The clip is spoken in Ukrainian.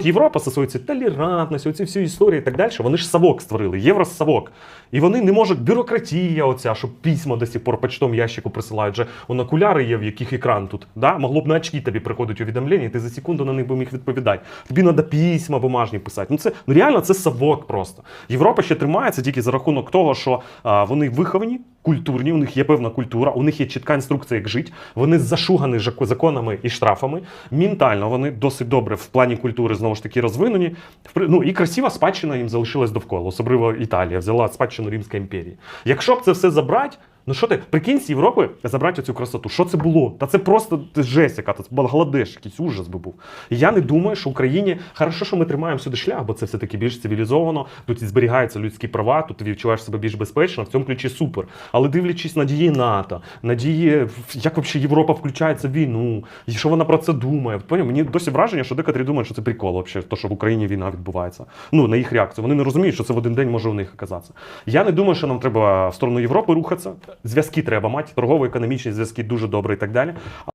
Європа цією толерантністю, оці всі історії і так далі, вони ж совок створили, євросовок. І вони не можуть, бюрократія оця, щоб письма до сих пор почтом ящику присилають. Же он окуляри є, в яких екран тут. Да? Могло б на очки тобі приходить увідомлення, і ти за секунду на них би міг відповідати. Тобі треба письма бумажні писати. Ну це ну реально це совок просто. Європа ще тримається тільки за рахунок того, що а, вони виховані, культурні, у них є певна культура, у них є чітка інструкція, як жити. Вони зашугані законами і штрафами. Ментально вони досить добре в плані культури знову ж таки розвинені. Ну і красива спадщина їм залишилась довкола, особливо Італія взяла спадщину Римської імперії. Якщо б це все забрати. Ну що ти, прикинь, з Європи забрати цю красоту. Що це було? Та це просто жесть, яка це Бангладеш, якийсь ужас би був. Я не думаю, що Україні хорошо, що ми тримаємо сюди шлях, бо це все-таки більш цивілізовано. Тут і зберігаються людські права, тут ти відчуваєш себе більш безпечно. В цьому ключі супер. Але дивлячись на дії НАТО, на дії, як взагалі Європа включається в війну, і що вона про це думає. Поняв? Мені досі враження, що декотрі думають, що це прикол, вообще, то, що в Україні війна відбувається. Ну, на їх реакцію. Вони не розуміють, що це в один день може у них оказатися. Я не думаю, що нам треба в сторону Європи рухатися. Зв'язки треба мати, торгово-економічні зв'язки дуже добре і так далі.